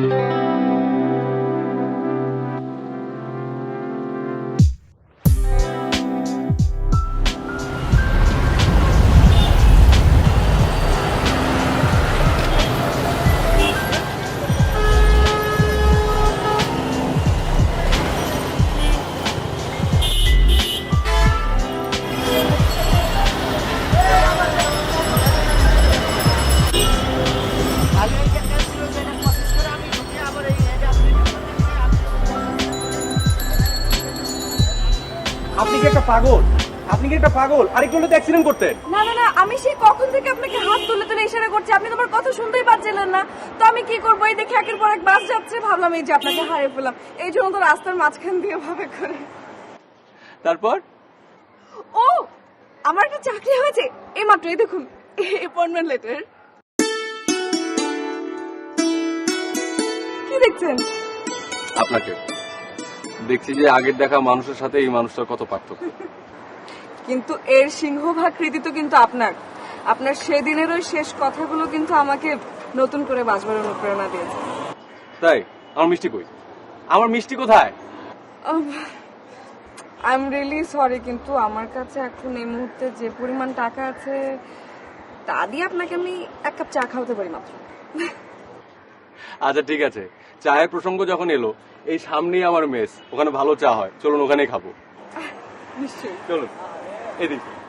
আপনি কি পাগল? আপনি কি একটা পাগল? আরেকটু হলে তো অ্যাক্সিডেন্ট করতেন না না না আমি সেই কখন থেকে আপনাকে হাত তুলে তুলে ইশারা করছি। আপনি তোমার কথা শুনতেই পাচ্ছিলেন না। তো আমি কি করব? এই দেখে একের পর এক বাস যাচ্ছে। ভাবলাম এই যে আপনাকে হারিয়ে ফেলাম এই জন্য তো রাস্তার মাঝখান দিয়ে ভাবে করে। তারপর? ও আমার একটা চাকরি হয়েছে। এই মাত্র এই দেখুন। অ্যাপয়েন্টমেন্ট লেটার কি দেখছেন? আপনাকে। দেখছি যে আগের দেখা মানুষের সাথে এই মানুষটার কত পার্থক্য। কিন্তু এর সিংহভাগ কৃতিত্ব কিন্তু আপনার। আপনার সেদিনের ওই শেষ কথাগুলো কিন্তু আমাকে নতুন করে বাঁচবার অনুপ্রেরণা দিয়েছে। তাই? আমার মিষ্টি কই? আমার মিষ্টি কোথায়? আই এম রিয়েলি সরি কিন্তু আমার কাছে এখন এই মুহূর্তে যে পরিমাণ টাকা আছে তা দিয়ে আপনাকে আমি এক কাপ চা খাওয়াতে পারি মাত্র। আচ্ছা ঠিক আছে। চায়ের প্রসঙ্গ যখন এলো এই সামনেই আমার মেস ওখানে ভালো চা হয়। চলুন ওখানেই খাব। নিশ্চয়ই। চলুন এদিকে।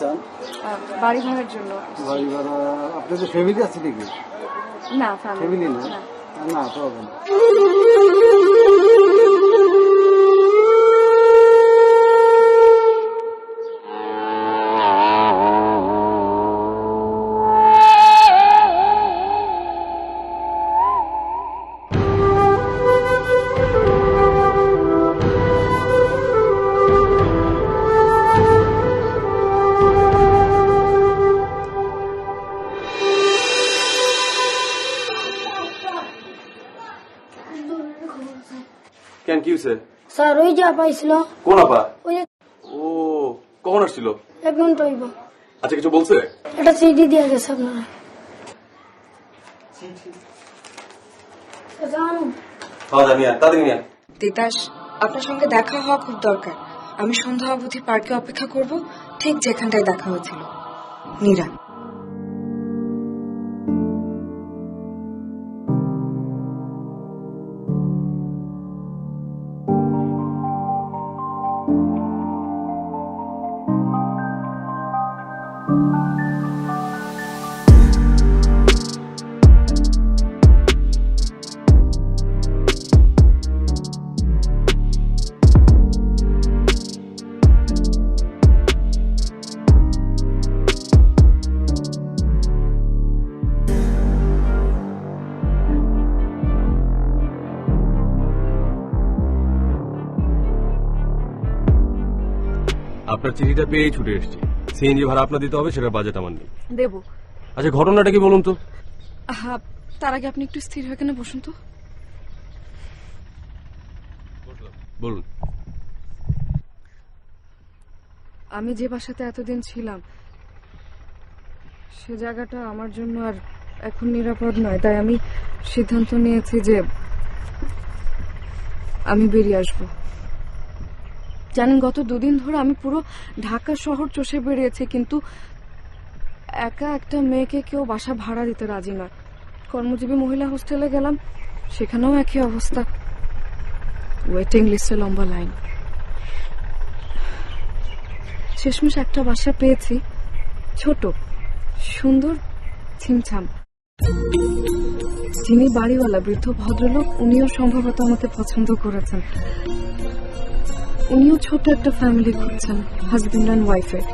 চান? বাড়ি ভাড়ার জন্য বাড়ি ভাড়া আপনাদের ফ্যামিলি আছে নাকি? না ফ্যামিলি না? না তো স্যার ওই যা পাইছিল। কোন আপা? ওই যে ও কখন আসছিল? এক ঘণ্টা হইব। আচ্ছা কিছু বলছে? এটা সিডি দিয়ে গেছে আপনারা। তিতাস আপনার সঙ্গে দেখা হওয়া খুব দরকার। আমি সন্ধ্যা অবধি পার্কে অপেক্ষা করব ঠিক যেখানটায় দেখা হয়েছিল। নীরা চিঠিটা পেয়েই ছুটে এসেছি। সিএনজি ভাড়া আপনার দিতে হবে সেটার বাজেট আমার নেই। দেব। আচ্ছা ঘটনাটা কি বলুন তো? হ্যাঁ তার আগে আপনি একটু স্থির হয়ে কেন বসুন তো? বলুন। আমি যে বাসাতে এতদিন ছিলাম সে জায়গাটা আমার জন্য আর এখন নিরাপদ নয়। তাই আমি সিদ্ধান্ত নিয়েছি যে আমি বেরিয়ে আসব। জানেন, গত দুদিন ধরে আমি পুরো ঢাকা শহর চষে বেরিয়েছি কিন্তু একা একটা মেয়েকে কেউ বাসা ভাড়া দিতে রাজি নয় কর্মজীবী মহিলা হোস্টেলে গেলাম, সেখানেও একই অবস্থা। ওয়েটিং লিস্টে লম্বা লাইন। শেষমেশ একটা বাসা পেয়েছি, ছোট, সুন্দর, ছিমছাম। যিনি বাড়িওয়ালা, বৃদ্ধ, ভদ্রলোক, উনিও সম্ভবত আমাকে পছন্দ করেছেন। উনিও ছোট একটা ফ্যামিলি খুঁজছেন হাজবেন্ড অ্যান্ড ওয়াইফের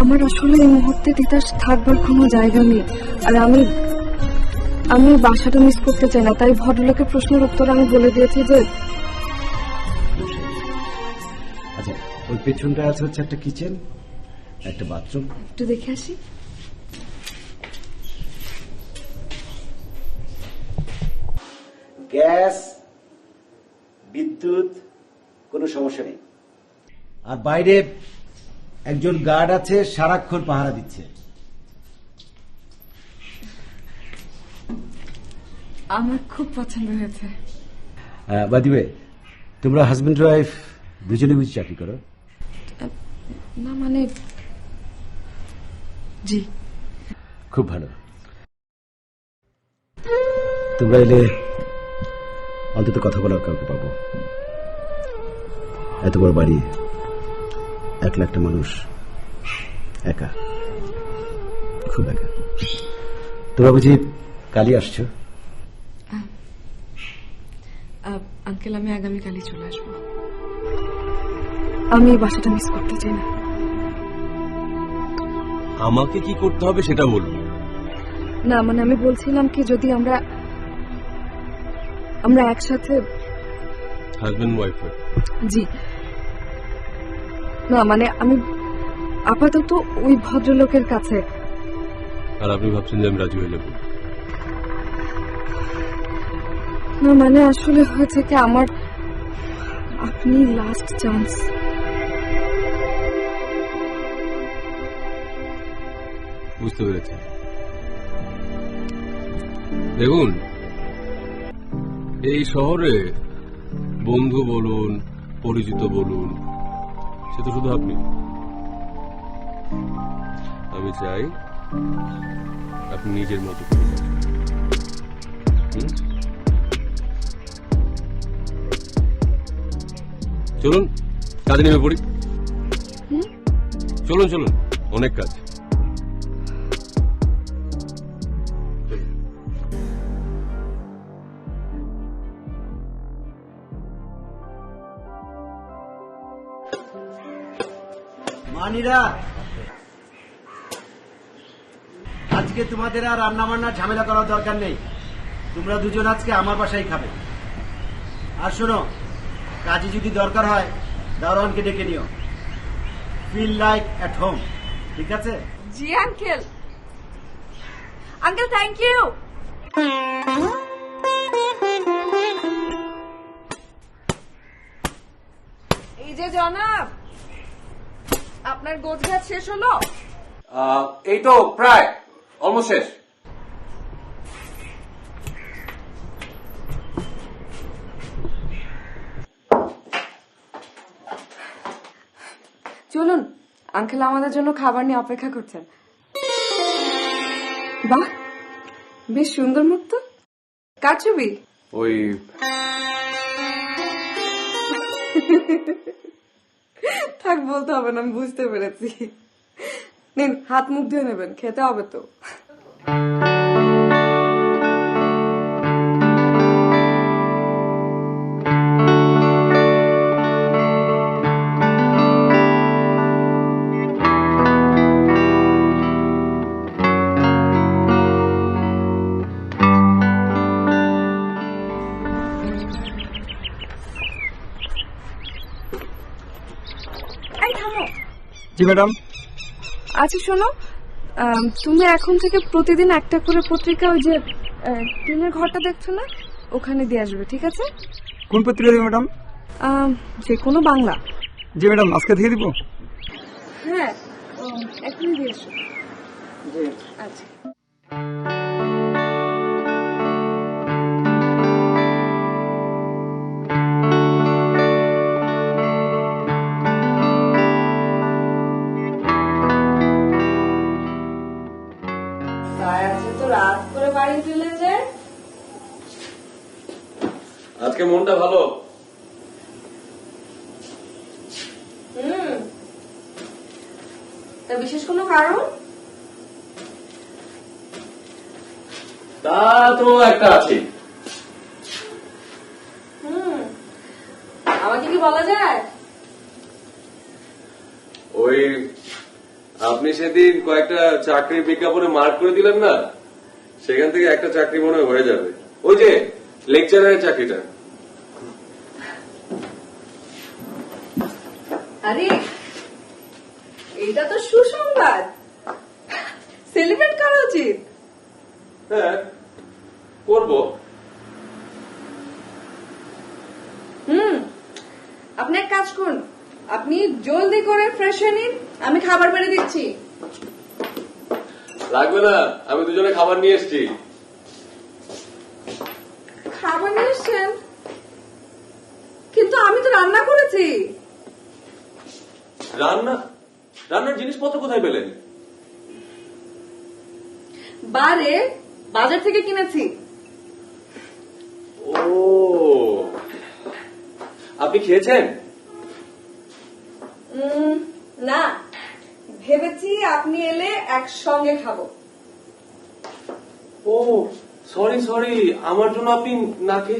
আমার আসলে এই মুহূর্তে তিতাস থাকবার কোনো জায়গা নেই আর আমি আমি বাসাটা মিস করতে চাই না তাই ভদ্রলোকের প্রশ্নের উত্তর আমি বলে দিয়েছি যে আচ্ছা ওই পেছনটা আছে হচ্ছে একটা কিচেন একটা বাথরুম একটু দেখে আসি। গ্যাস বিদ্যুৎ কোনো সমস্যা নেই। আর বাইরে একজন গার্ড আছে সারাক্ষণ পাহারা দিচ্ছে। আমার খুব পছন্দ হয়েছে। বাদিবে তোমরা হাজবেন্ড ওয়াইফ দুজনে বুঝি চাকরি করো। না মানে জি। খুব ভালো। তোমরা এলে অন্তত কথা বলার কাউকে পাবো। এত বড় বাড়ি এক লাখটা মানুষ একা। খুব একা। তোমরা বুঝি কালই আসছো? আঙ্কেল আমি আগামীকালই চলে আসব। আমি এই বাসাটা মিস করতে চাই না। আমাকে কি করতে হবে সেটা বলুন। না মানে আমি বলছিলাম কি যদি আমরা আমরা একসাথে হাজবেন্ড ওয়াইফের জি। না মানে আমি আপাতত ওই ভদ্রলোকের কাছে আর আপনি ভাবছেন যে আমি রাজি হয়ে যাব? না মানে আসলে হয়েছে কি আমার আপনি লাস্ট চান্স বুঝতে পেরেছি। দেখুন এই শহরে বন্ধু বলুন পরিচিত বলুন সে তো শুধু আপনি। আমি চাই আপনি নিজের মতো? চলুন কাজে নেমে পড়ি। চলুন চলুন অনেক কাজ। আজকে তোমাদের আর রান্না বান্না ঝামেলা করার দরকার নেই। তোমরা দুজন আজকে আমার বাসায় খাবে। আর শোনো, কাজে যদি দরকার হয়, দারোয়ানকে ডেকে নিও। ফিল লাইক অ্যাট হোম ঠিক আছে? জি, আঙ্কেল। আঙ্কেল থ্যাংক ইউ এই যে জনাব আপনার গোছগাছ শেষ হলো? এই তো প্রায় অলমোস্ট শেষ। চলুন আঙ্কেল আমাদের জন্য খাবার নিয়ে অপেক্ষা করছেন। বাহ বেশ সুন্দর মুখ তো। কার ছবি? ওই থাক, বলতে হবে না, আমি বুঝতে পেরেছি। নিন, হাত মুখ ধুয়ে নেবেন, খেতে হবে তো। ম্যাডাম। আচ্ছা শোনো আম, তুমি এখন থেকে প্রতিদিন একটা করে পত্রিকা ওই যে আহ, টিনের ঘরটা দেখছ না? ওখানে দিয়ে আসবে ঠিক আছে? কোন পত্রিকা দেবে ম্যাডাম? আম, যে কোনো বাংলা। যে ম্যাডাম আজকে দিয়ে দিব। হ্যাঁ এখনই দিয়ে আসো। আচ্ছা। আজকে মনটা ভালো? হুম। তা বিশেষ কোনো কারণ? তা তো একটা আছে। আমাকে কি বলা যায়? ওই আপনি সেদিন কয়েকটা চাকরির বিজ্ঞাপনে মার্ক করে দিলেন না? সেখান থেকে একটা চাকরি মনে হয় হয়ে যাবে। ওই যে লেকচারের চাকরিটা। আরে এটা তো সুসংবাদ। সেলিব্রেট করা উচিত। হ্যাঁ করব। হুম আপনি এক কাজ করুন। আপনি জলদি করে ফ্রেশ হয়ে নিন আমি খাবার বেড়ে দিচ্ছি। লাগবে না আমি দুজনে খাবার নিয়ে এসেছি। খাবার নিয়ে এসছেন? কিন্তু আমি তো রান্না করেছি। রান্না? রান্নার জিনিসপত্র কোথায় পেলেন? বারে বাজার থেকে কিনেছি। ও। আপনি খেয়েছেন? না। ভেবেছি আপনি এলে একসঙ্গে খাব। ও সরি সরি আমার জন্য আপনি নাকে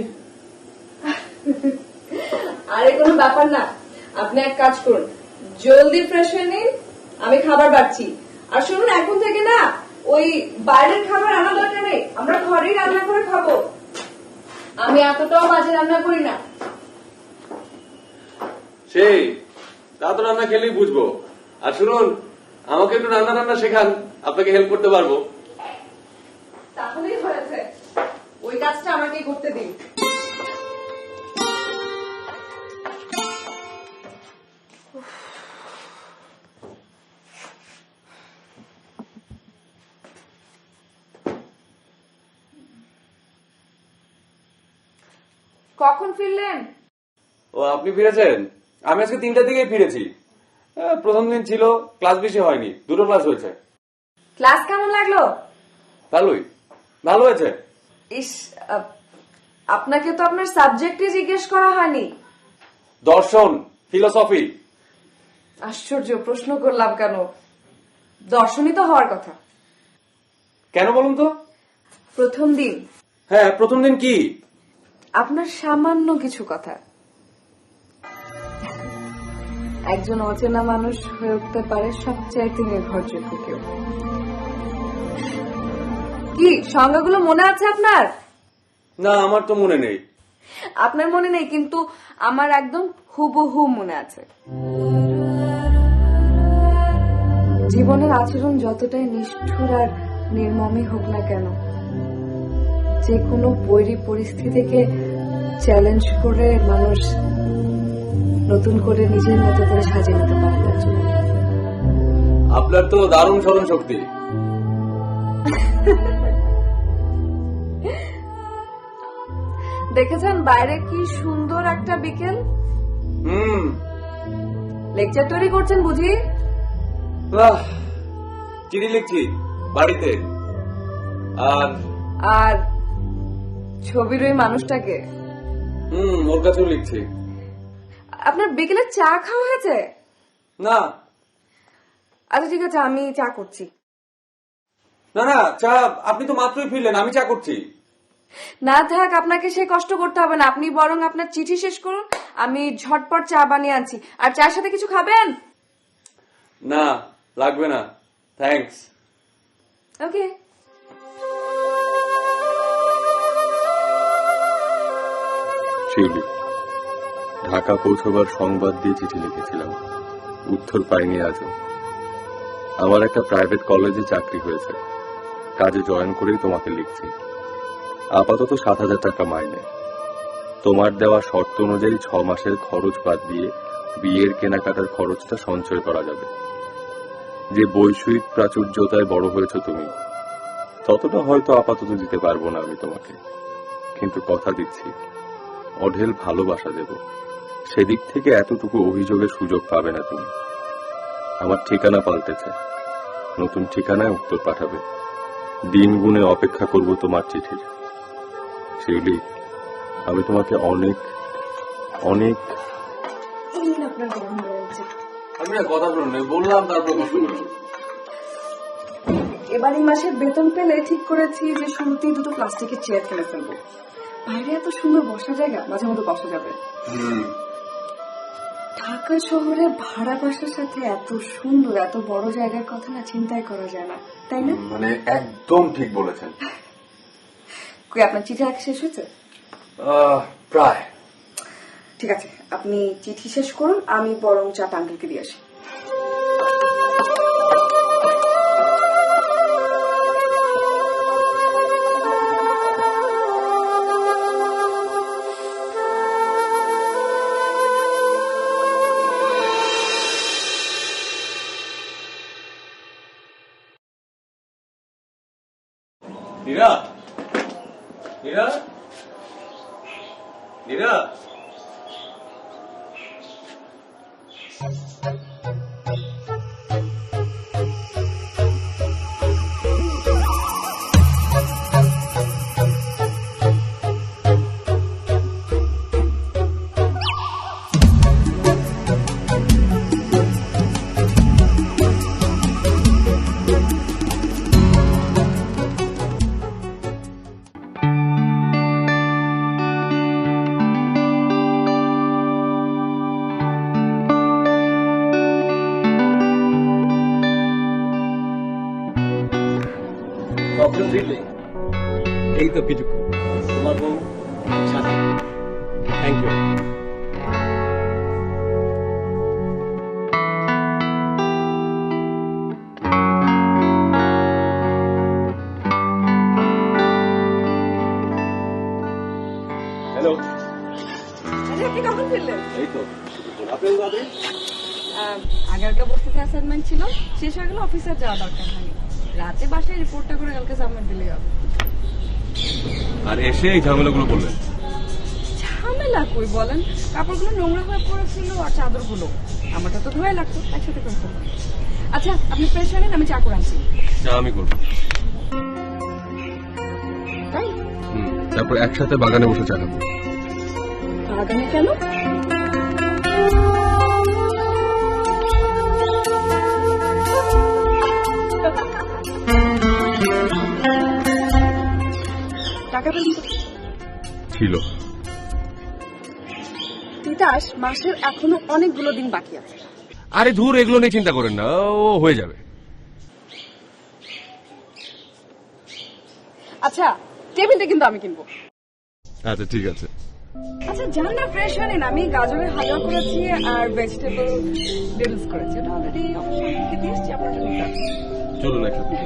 আরে কোনো ব্যাপার না। আপনি এক কাজ করুন জলদি ফ্রেশ হয়ে নিন আমি খাবার বাড়ছি। আর শুনুন এখন থেকে না ওই বাইরের খাবার আনা দরকার নেই আমরা ঘরেই রান্না করে খাব। আমি এতটাও বাজে রান্না করি না। সেই তা তো রান্না খেলেই বুঝব। আর শুনুন আমাকে একটু রান্না রান্না শেখান আপনাকে হেল্প করতে পারব। তাহলেই হয়েছে। ওই কাজটা আমাকে করতে দিন। কখন ফিরলেন? ও আপনি ফিরেছেন? আমি আজকে তিনটার দিকেই ফিরেছি। প্রথম দিন ছিল ক্লাস বেশি হয়নি দুটো ক্লাস হয়েছে। ক্লাস কেমন লাগল? ভালোই ভালো হয়েছে। ইস আপনাকে তো আপনার সাবজেক্টই জিজ্ঞেস করা হয়নি। দর্শন ফিলোসফি। আশ্চর্য প্রশ্ন করলাম কেন? দর্শনই তো হওয়ার কথা। কেন বলুন তো? প্রথম দিন। হ্যাঁ প্রথম দিন কি? আপনার সামান্য কিছু কথা। একজন অচেনা মানুষ হয়ে উঠতে পারে সবচাইতে নির্ভরযোগ্য কেউ। কি সংজ্ঞাগুলো মনে আছে আপনার? না আমার তো মনে নেই। আপনার মনে নেই কিন্তু আমার একদম হুবহু মনে আছে। জীবনের আচরণ যতটাই নিষ্ঠুর আর নির্মমই হোক না কেন যে কোনো বৈরী পরিস্থিতিকে চ্যালেঞ্জ করে মানুষ নতুন করে নিজের মতো করে সাজিয়ে নিতে পারে তার জন্য। আপনার তো দারুণ স্মরণ শক্তি। দেখেছেন বাইরে কি সুন্দর একটা বিকেল? হুম। লেকচার তৈরি করছেন বুঝি? চিঠি লিখছি বাড়িতে। আর আর ছবির ওই মানুষটাকে? হুম ওর কাছেও লিখছি। আপনার বিকেলে চা খাওয়া হয়েছে? না। আচ্ছা ঠিক আছে আমি চা করছি। না না চা আপনি তো মাত্রই ফিরলেন আমি চা করছি। না থাক আপনাকে সে কষ্ট করতে হবে না। আপনি বরং আপনার চিঠি শেষ করুন আমি ঝটপট চা বানিয়ে আনছি। আর চার সাথে কিছু খাবেন? না লাগবে না। থ্যাঙ্কস ওকে শিউলি। ঢাকা পৌঁছবার সংবাদ দিয়ে চিঠি লিখেছিলাম। উত্তর পাইনি আজও। আমার একটা প্রাইভেট কলেজে চাকরি হয়েছে। কাজে জয়েন করেই তোমাকে লিখছি। আপাতত সাত হাজার টাকা মাইনে। তোমার দেওয়া শর্ত অনুযায়ী ছ মাসের খরচ বাদ দিয়ে বিয়ের কেনাকাটার খরচটা সঞ্চয় করা যাবে। যে বৈষয়িক প্রাচুর্যতায় বড় হয়েছে তুমি, ততটা হয়তো আপাতত দিতে পারব না আমি তোমাকে। কিন্তু কথা দিচ্ছি। অঢেল ভালোবাসা দেব। সেদিক থেকে এতটুকু অভিযোগের সুযোগ পাবে না তুমি। আমার ঠিকানা পাল্টেছে। নতুন ঠিকানায় উত্তর পাঠাবে। দিন গুনে অপেক্ষা করব তোমার চিঠির। শিউলি আমি তোমাকে অনেক অনেক আপনার গরম গেছে আমি না কথা শুনুন বললাম তারপর এবার এই মাসের বেতন পেলে ঠিক করেছি যে শুরুতেই দুটো প্লাস্টিকের চেয়ার কিনে ফেলব। বাইরে এত সুন্দর বসা জায়গা মাঝে মধ্যে বসা যাবে। ঢাকা শহরে ভাড়া বাসার সাথে এত সুন্দর এত বড় জায়গার কথা না চিন্তাই করা যায় না তাই না? মানে একদম ঠিক বলেছেন। কই আপনার চিঠি লেখা শেষ হয়েছে? প্রায়। ঠিক আছে আপনি চিঠি শেষ করুন আমি বরং চাপ আঙ্কেলকে দিয়ে আসি। তো কিছু তোমার বউ থ্যাংক ইউ হ্যালো আপনি কখন ফিরলেন? এই তো। আপনি অ্যাসাইনমেন্ট ছিল। শেষ হয়ে গেলে অফিসে যাওয়া দরকার হয়নি। রাতে বাসায় রিপোর্টটা করে কালকে সাবমিট দিলে হবে। আর এসে এই ঝামেলাগুলো বললেন। ঝামেলা কই বলেন? কাপড়গুলো নোংরা হয়ে পড়েছিল আর চাদরগুলো। আমারটা তো ধোয়া লাগতো একসাথে করে আচ্ছা আপনি ফ্রেশ হলেন আমি চা করে আনছি। চা আমি করব। তাই? তারপর একসাথে বাগানে বসে চা খাব। বাগানে কেন? টাকা ছিল। তিতাস মাসের এখনও অনেকগুলো দিন বাকি আছে। আরে ধুর এগুলো নিয়ে চিন্তা করেন না ও হয়ে যাবে। আচ্ছা টেবিলটা কিন্তু আমি কিনবো। আচ্ছা ঠিক আছে। আচ্ছা জান না ফ্রেশ হলেন আমি গাজরের হালুয়া করেছি আর ভেজিটেবল ডিলস করেছি। এটা অলরেডি অফিসে দিয়ে এসেছি আপনার জন্য। চলুন একসাথে।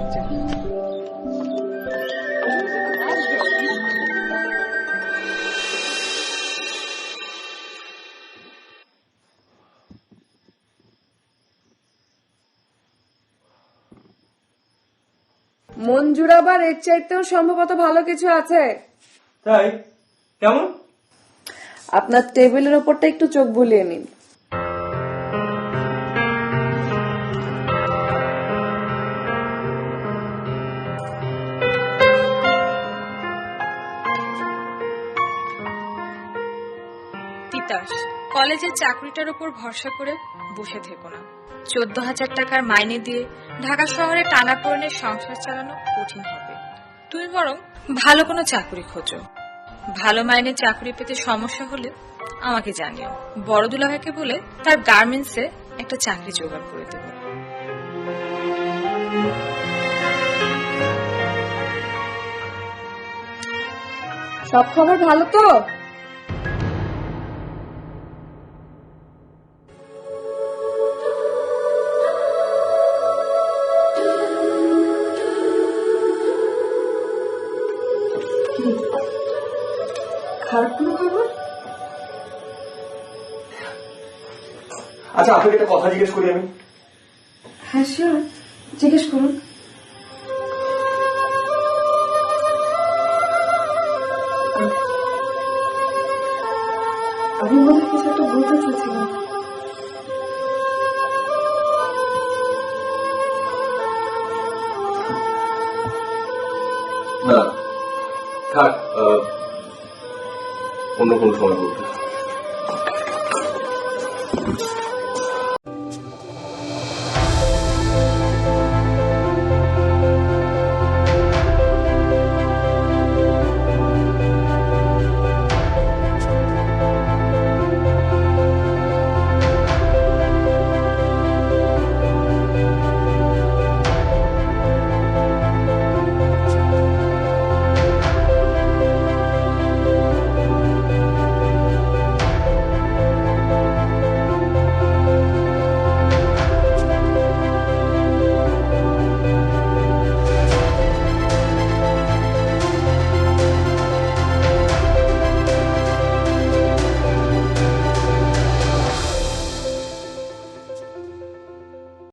মঞ্জুরা বা এর চাইতেও সম্ভবত ভালো কিছু আছে। তাই? কেমন? আপনার টেবিলের ওপরটা একটু চোখ বুলিয়ে নিন। কলেজের চাকরিটার উপর ভরসা করে বসে থেকো না। চোদ্দ হাজার টাকার মাইনে দিয়ে ঢাকা শহরে টানাপোড়েনের সংসার চালানো কঠিন হবে। তুমি বরং ভালো কোনো চাকরি খোঁজো। ভালো মাইনে চাকরি পেতে সমস্যা হলে আমাকে জানিও। বড় দুলাভাইকে বলে তার গার্মেন্টসে একটা চাকরি জোগাড় করে দেবো। সব খবর ভালো তো? আচ্ছা আপনাকে একটা কথা জিজ্ঞেস করি আমি। হ্যাঁ শিওর জিজ্ঞেস করুন। আমি মনে কিছু একটা বলতে চাইছিলাম না থাক অন্য কোনো সময় বলতে